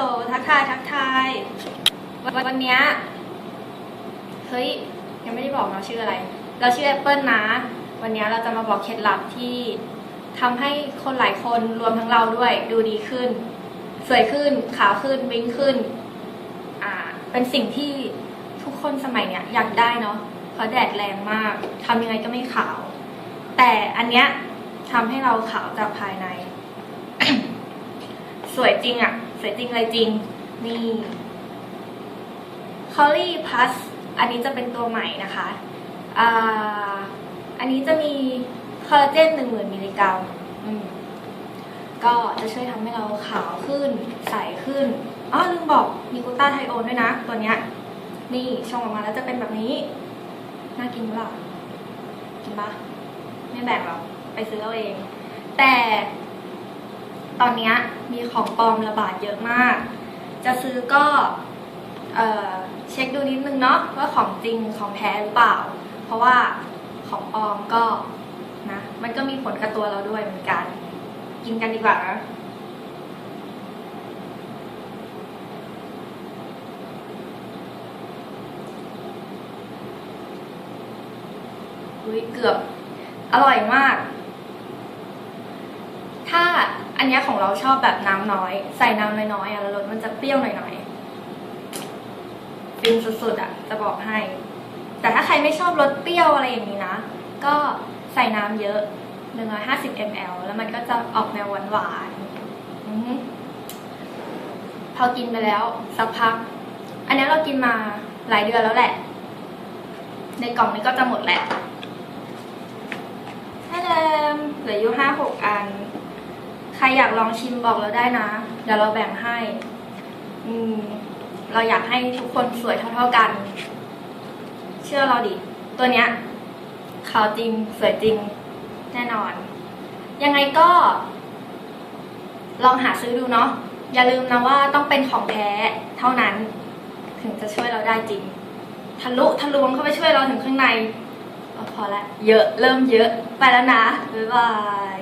ลทักทายทักทายวันวันเนี้ยเฮ้ยยังไม่ได้บอกเราชื่ออะไร เราชื่อแอปเปิลนะ วันนี้เราจะมาบอกเคล็ดลับที่ทำให้คนหลายคนรวมทั้งเราด้วย ดูดีขึ้น สวยขึ้นขาวขึ้นวิ้งขึ้นอ่าเป็นสิ่งที่ทุกคนสมัยเนี้ยอยากได้เนาะเพราะแดดแรงมากทำยังไงก็ไม่ขาว แต่อันเนี้ยทำให้เราขาวจากภายใน สวยจริงอะสวยจริงอะไรจริง นี่ c o l l y Plus อันนี้จะเป็นตัวใหม่นะคะอ่าอันนี้จะมีคอลลาเจนหนึ่งหมื่นมิลลิกรัมก็จะช่วยทำให้เราขาวขึ้น ใสขึ้นอ๋อลืมบอกมีกูตาไทโอนด้วยนะ ตัวเนี้ย นี่ชงออกมาแล้วจะเป็นแบบนี้ น่ากินหรือเปล่ากินปะไม่แบ่งหรอกไปซื้อเอาเอง แต่ ตอนนี้มีของปลอมระบาดเยอะมาก จะซื้อก็เอเช็คดูนิดนึงเนาะว่าของจริงของแท้หรือเปล่า เพราะว่าของปลอมก็นะมันก็มีผลกับตัวเราด้วยเหมือนกัน กินกันดีกว่านะอุ้ยเกือบอร่อยมาก ถ้า อันนี้ของเราชอบแบบน้ำน้อย ใส่น้ำน้อยๆอะแล้วรสมันจะเปรี้ยวหน่อยๆฟินสุดๆอะจะบอกให้ แต่ถ้าใครไม่ชอบรสเปรี้ยวอะไรอย่างนี้นะ ก็ใส่น้ำเยอะ150 ml แล้วมันก็จะออกแนวหวานๆพอกินไปแล้วสักพัก อันนี้เรากินมาหลายเดือนแล้วแหละ ในกล่องนี้ก็จะหมดแหละถ้าเดิมเหลืออยู่ห้าหกอั ใครอยากลองชิมบอกเราได้นะ เดี๋ยวเราแบ่งให้ อืม เราอยากให้ทุกคนสวยเท่าๆกัน เชื่อเราดิ ตัวเนี้ยขาวจริง สวยจริง แน่นอน ยังไงก็ ลองหาซื้อดูเนาะ อย่าลืมนะว่าต้องเป็นของแท้เท่านั้น ถึงจะช่วยเราได้จริง ทะลุทะลวงเข้าไปช่วยเราถึงข้างในอพอละ เยอะ เริ่มเยอะ ไปแล้วนะ บ๊ายบาย